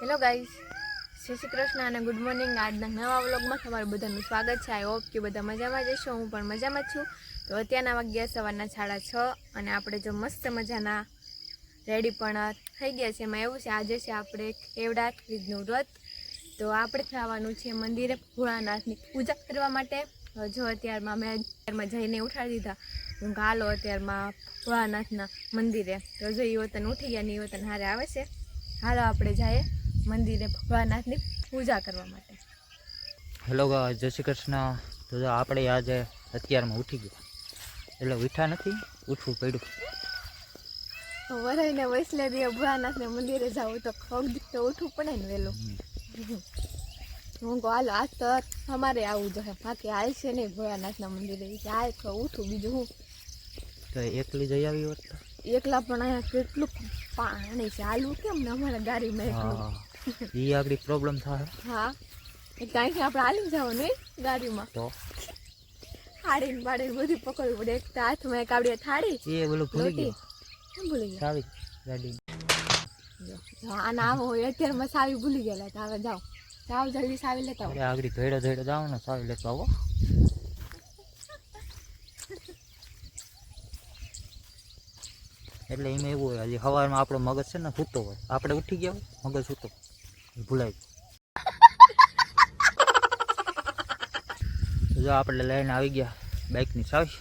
Hello guys Shri Shri Krishna અને good morning આજના નવા વ્લોગમાં તમારું બધાનું સ્વાગત છે. આઈ હોપ કે બધા મજામાં જશો હું પણ મજામાં છું. તો અત્યારના વાગ્યા સવારના સાડા છ અને આપણે જો મસ્ત મજાના રેડી પણ થઈ ગયા છે એમાં એવું છે, આજે છે આપણે કેવડા ત્રીજનું વ્રત. તો આપણે થવાનું છે મંદિરે ભોળાનાથની પૂજા કરવા માટે. જો અત્યારમાં મેં અત્યારમાં જઈને ઉઠાડી દીધા. હું ગાલો અત્યારમાં ભોળાનાથના મંદિરે. તો જો એ વતન ઉઠી ગયા ને એ વતન હારે આવે છે. હાલો આપણે જઈએ. મંદિરે ભોળાનાથની પૂજા કરવા માટે. હેલો જય શ્રી કૃષ્ણ. તો જો આપણે આજે અત્યારમાં ઉઠી ગયા. એટલે ઉઠા નથી ઉઠવું પડ્યું. વરાઈને વૈસલે દે ભોળાનાથને મંદિરે જાવું તો ખગ તો ઉઠવું પડે ને વહેલું. હું કહું હાલો આજ તો અમારે આવું જોઈએ બાકી હાલ છે નહીં ભોળાનાથના મંદિરે. કે હાલ તો ઉઠું બીજું હું. તો એકલી જઈ આવી હોત એકલા પણ અહીંયા કેટલું પાણી છે હાલવું કેમ ને અમારા ગાડીમાં એકલું એ આગળ પ્રોબ્લેમ થાય. હા. એટલે અહીંથી આપણે હાલી જવાનું ગાડીમાં. તો? થાળીને બાળીને બધું પકડવું પડે. એક હાથમાં એક આવડી થાળી એ બોલો ભૂલી ગયો. કેમ ભૂલી ગયા? સાવી ગાડી. આના આવો હોય અત્યારમાં સાવી ભૂલી ગયેલા તો હવે જાઓ. જાઓ જલ્દી સાવી લેતા આવો. આગળ ભેડો ભેડો જાઓ ને સાવી લેતા આવો. એટલે એમાં એવું હોય હજી સવારમાં આપણો મગજ છે ને સૂતો હોય. આપણે ઉઠી ગયા હોય મગજ સૂતો. ભૂલાય જો આપણે લઈને આવી ગયા બાઇકની ચાવી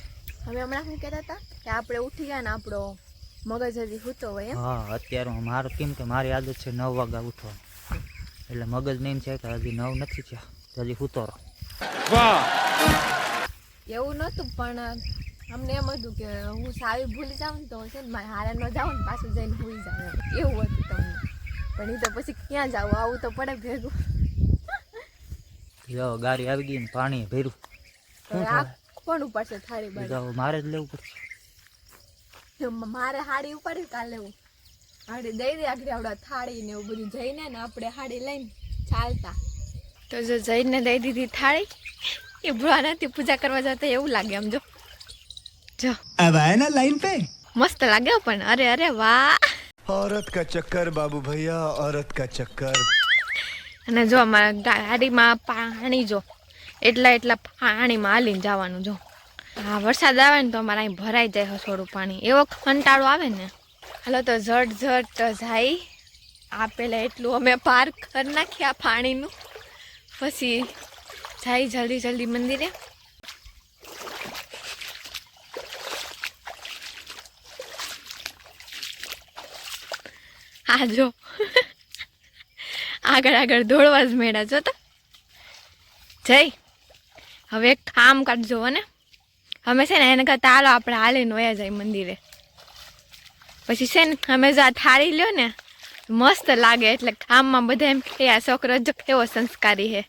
હવે હમણાં શું કહેતા હતા? કે આપણે ઉઠી ગયા ને આપણો મગજ હજી સૂતો હોય એમ. હા અત્યારે મારું કેમ કે મારી આદત છે નવ વાગ્યા ઉઠવાનું. એટલે મગજ નહીં છે કે હજી નવ નથી છે હજી સૂતો રહો. એવું નહોતું પણ અમને એમ હતું કે હું સાવી ભૂલી જાઉં ને તો છે ને મારે હારે ન જાઉં ને પાછું જઈને ભૂલી જાઉં એવું હતું તમને. પણ એ તો પછી ક્યાં જાવ આવું તો પડે ભેગું. જાઓ ગાડી આવી ગઈ પાણી ભેરું કોણ ઉપાડશે થારી બાજુ મારે જ લેવું પડશે. મારે હાડી ઉપાડી કાલ લેવું હાડી દઈ દે આગળ આવડા થાળી ને એવું બધું જઈને ને આપણે હાડી લઈને ચાલતા. તો જો જઈને દઈ દીધી થાળી. એ ભૂવાનાથી પૂજા કરવા જતા એવું લાગે આમ જો. જો. લાઈન પે? મસ્ત લાગે પણ. અરે અરે વાહ. औरत का चक्कर बाबू भैया औरत का चक्कर અને જો અમારા ગાડીમાં પાણી જો એટલા એટલા પાણીમાં હાલીને જવાનું જો હા વરસાદ આવે ને તો અમારે અહીં ભરાઈ જાય હસોડું પાણી એવો કંટાળો આવે ને હાલો તો ઝટ ઝટ જાય આ પેલા એટલું અમે પાર કરી નાખ્યા પાણીનું પછી જાય જલ્દી જલ્દી મંદિરે હા જો આગળ આગળ દોડવા જ મેળા જો તો. જય. હવે કામ કાઢજો ને. અમે છે ને એને કરતા હાલો આપણે હાલે નોયા જાય મંદિરે. પછી છે ને અમે જો આ થાળી લ્યો ને, મસ્ત લાગે એટલે કામમાં બધા એમ કે આ છોકરો જો કેવો સંસ્કારી હે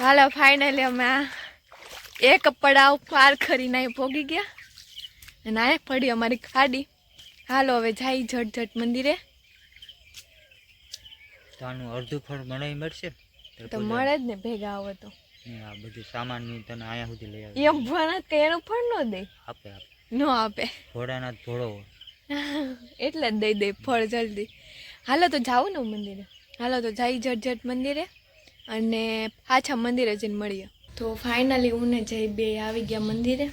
હાલો ફાઇનલી અમે આ એક પડાવ પાર કરીને પોગી ગયા. અને આ પડી અમારી ખાડી. હાલો હવે જાય ઝટ ઝટ મંદિરે. તો આનું અડધું ફળ બનાવી મળશે? તો મળે જ ને ભેગા આવો તો. આ બધું સામાનની તને અહીંયા સુધી લઈ આવી. એમ ભણા એનું ફળ ન દે. આપે આપે. નો આપે. ઘોડાના ઘોડો એટલે જ દઈ દે ફળ જલ્દી. હાલો તો જાવું ને મંદિરે. હાલો તો જાય ઝટ ઝટ મંદિરે અને પાછા મંદિરે જઈને મળીએ. તો ફાઇનલી હું ને જઈ બે આવી ગયા મંદિરે.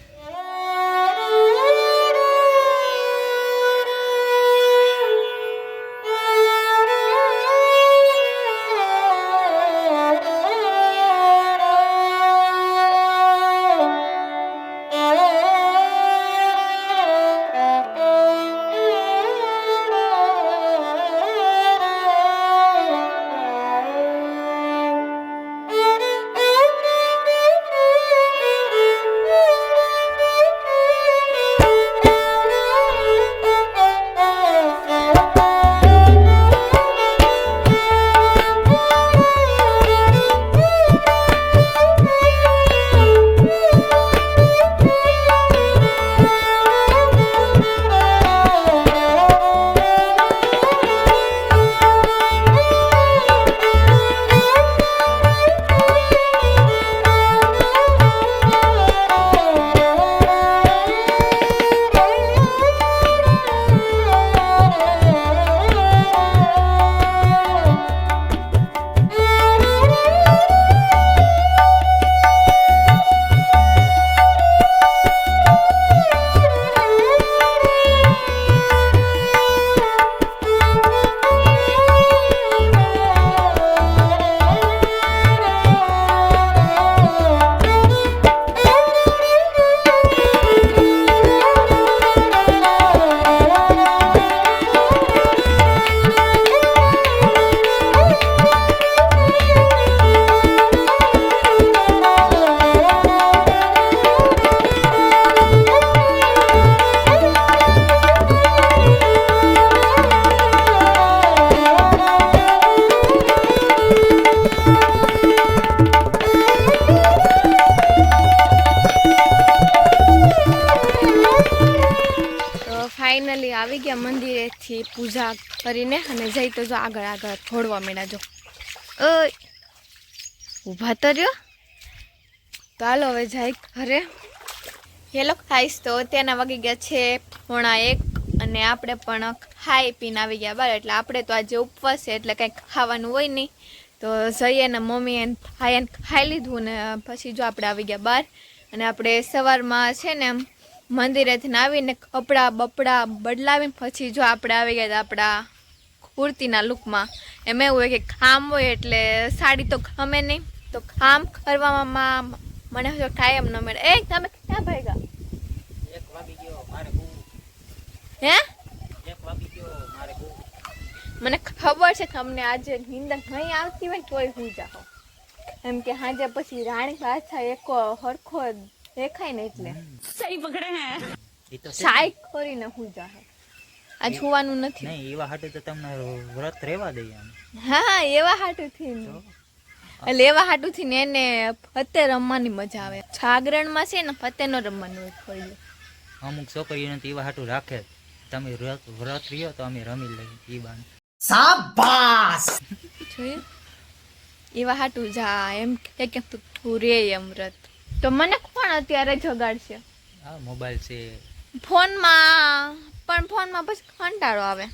પછી પૂજા કરીને અને જઈ તો જો આગળ આગળ ઘોડવા મીણા જો. ઓય. ઊભા તો રહ્યો. તો હાલો હવે જાય ઘરે. હેલો ખાઈશ તો અત્યારના વાગી ગયા છે પોણા એક અને આપણે પણ ખાઈ પીને આવી ગયા બરાબર એટલે આપણે તો આજે ઉપવાસ છે એટલે કંઈ ખાવાનું હોય નહીં. તો જઈએ ને મમ્મી એને ભાઈ એને ખાઈ લીધું ને પછી જો આપણે આવી ગયા બહાર અને આપણે સવારમાં છે ને એમ મંદિરેથી આવીને કપડાં બપડા બદલાવીને પછી જો આપણે આવી ગયા આપણા કુર્તીના લુકમાં એમ એવું હોય કે ખામ હોય એટલે સાડી તો ખમે નહીં. તો ખામ કરવામાં મને હજુ ટાઈમ ન મળે. એ તમે ક્યાં ભાગ્યા? હે? મને ખબર છે કે અમને આજે નિંદર નહીં આવતી હોય તોય હું જાઓ એમ કે હાજે પછી રાણી પાછા એકો હરખો દેખાય ને એટલે. એ તો છે. સાઈ કરીને હું જાહે. આ જોવાનું નથી. નહીં એવા હાટુ તો તમને વ્રત રહેવા દઈએ હા એવા હાટુથી એટલે એવા હાટુથી ને એને ફતે રમવાની મજા આવે. જાગરણમાં છે ને ફતે નો રમવાનું હોય અમુક છોકરીઓને તો એવા હાટુ રાખે. તમે વ્રત રહ્યો તો અમે રમી લઈએ એ બાન. જોયું? એવા હાટું જા એમ કે કે તું તું રે એમ વ્રત. તો મને કોણ અત્યારે જગાડશે હા મોબાઈલ છે. ફોનમાં પણ ફોનમાં પછી કંટાળો આવે.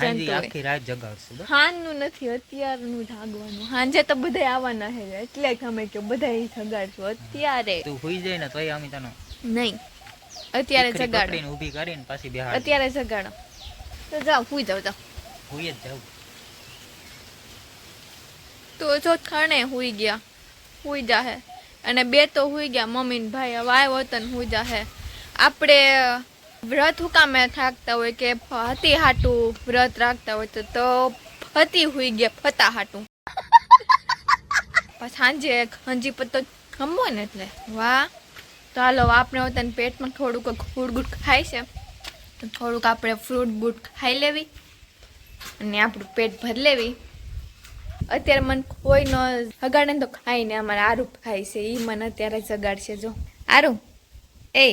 હાંજી આખી રાત જગાડશું. હાંજનું નથી અત્યારનું જાગવાનું હાંજે તો બધાય આવવાના છે એટલે અમે કે બધા જગાડશું. અત્યારે. તું હોઈ જાય ને તોય અમે તને નહીં. અત્યારે જગાડ. જગાડો ઊભી કરીને પાછી બેહાડ અત્યારે જગાડો. તો જાઓ હુઈ જાવ જાઓ. હુઈ જ જાવ તો જો ખણે હુઈ ગયા. હુઈ જાહે. અને બે તો હુઈ ગયા. મમ્મી ભાઈ હવે આવ્યો તો ને જાહે. આપણે વ્રત હુકામે થાકતા હોય કે હતી હાટું વ્રત રાખતા હોય તો તો ફતી હુઈ ગયા ફતા હાટું. સાંજે હંજી પત્તો ખમવો ને એટલે. વાહ. તો હાલો આપણે હોતા પેટમાં થોડુંક બૂટ ખાય છે. તો થોડુંક આપણે ફ્રૂટ બૂટ ખાઈ લેવી. અને આપણું પેટ ભરી લેવી. અત્યારે મને કોઈ ન હગાડે ને તો ખાઈને અમારે આરું ખાય છે એ મને અત્યારે જગાડશે જો આરું એ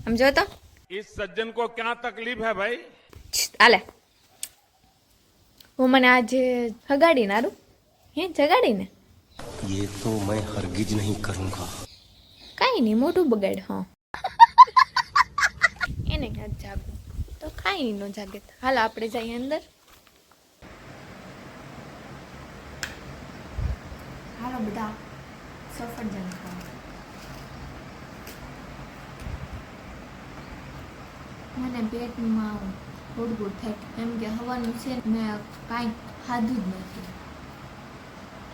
આમ જો તો इस सज्जन को क्या तकलीफ है भाई છ, આલે હું મને આજે હગાડીને આરું હે જગાડીને ये तो मैं हरगिज नहीं करूंगा કાંઈ નહીં મોઢું બગાડ હા એને ક્યાં જાગું તો કાંઈ નહીં ન જાગે હાલ આપણે જઈએ અંદર હાલો બધા. સફરજન ખાવા મને પેટમાં ગુડગુડ થાય એમ કે હવાનું છે મેં કાંઈ ખાધું જ નથી.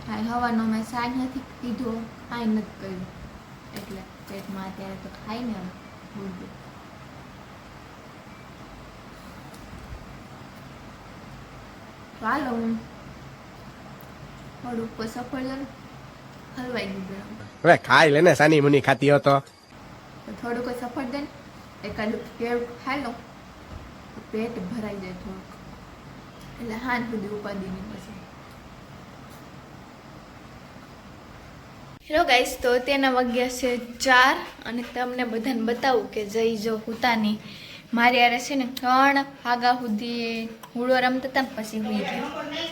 કાંઈ હવાનો મેં શાક નથી પીધો કાંઈ નથી કર્યું. એટલે પેટમાં અત્યારે તો ખાઈ ને ગુડગુડ હાલો હું થોડુંક કોઈ સફરજન હલવાઈ દીધું હવે ખાઈ લેને સાની મુની ખાતી હતો તો. થોડુંક સફરજન એકાદું કેળ ખાઈ લો પેટ ભરાઈ જાય થોડુંક. એટલે હાન સુધી ઉપાદીની પછી. હેલો ગાઈસ તો તેના વાગ્યા છે ચાર અને તમને બધાને બતાવું કે જઈ જો હુતાની. મારી યારે છે ને ત્રણ વાગા સુધી હુડો રમતા હતા ને પછી હુઈ ગયો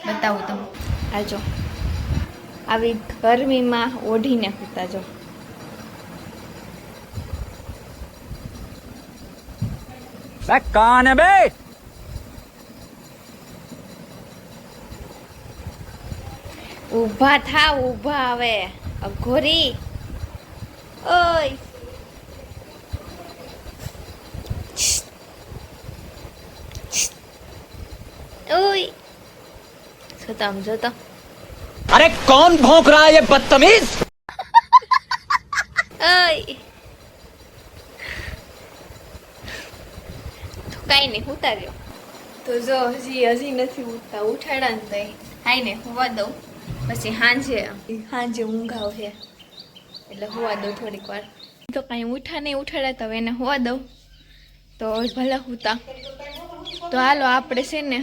બતાવું તમને. આજો આવી ગરમીમાં ઓઢીને હુતા જો કાને બે! ઊભા થા ઊભા હવે. અઘોરી ઓય. ઓય. જોતા આમ જોતા. अरे कौन भौंक रहा है ये बदतमीज ઓય તો કાંઈ નહીં ઉતાર્યો તો જો હજી હજી નથી ઉઠતા ઉઠાડા ને તઈ હાઈ ને હોવા દઉં પછી સાંજે સાંજે ઊંઘ આવશે એટલે હોવા દઉં થોડીક વાર તો કાંઈ ઉઠા નહીં ઉઠાડે તો હવે એને હોવા દઉં તો ભલે હુતા તો હાલો આપણે છે ને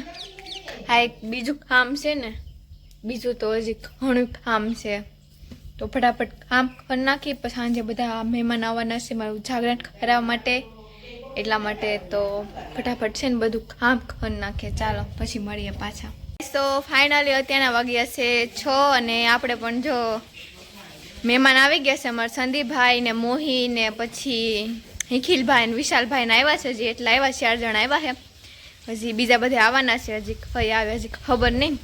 આ એક બીજું કામ છે ને બીજું તો હજી ઘણું કામ છે. તો ફટાફટ કામ કરી નાખી સાંજે બધા મહેમાન આવવાના છે મારું જાગરણ કરાવવા માટે. એટલા માટે તો ફટાફટ છે ને બધું કામ કરી નાખે ચાલો, પછી મળીએ પાછા. તો ફાઇનલી અત્યારના વાગ્યા છે છ અને આપણે પણ જો મહેમાન આવી ગયા છે અમારા સંદીપભાઈ ને મોહી ને પછી નિખિલભાઈ ને વિશાલભાઈ ને આવ્યા છે. હજી એટલા આવ્યા ચાર જણ આવ્યા છે. હજી બીજા બધા આવવાના છે. હજી કઈ આવે, હજી ખબર નહીં.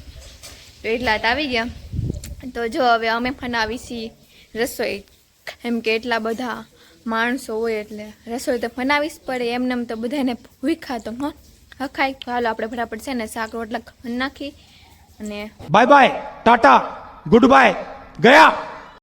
એટલા તો આવી ગયા. તો જો હવે અમે ફનાવી છીએ રસોઈ. એમ કે એટલા બધા માણસો હોય એટલે રસોઈ તો ફનાવી જ પડે એમને તો બધાને ભૂખા તો, હા? હખાય. તો હાલો આપણે ફટાફટ છે ને શાક, રોટલા નાખી અને bye bye tata good bye ગયા.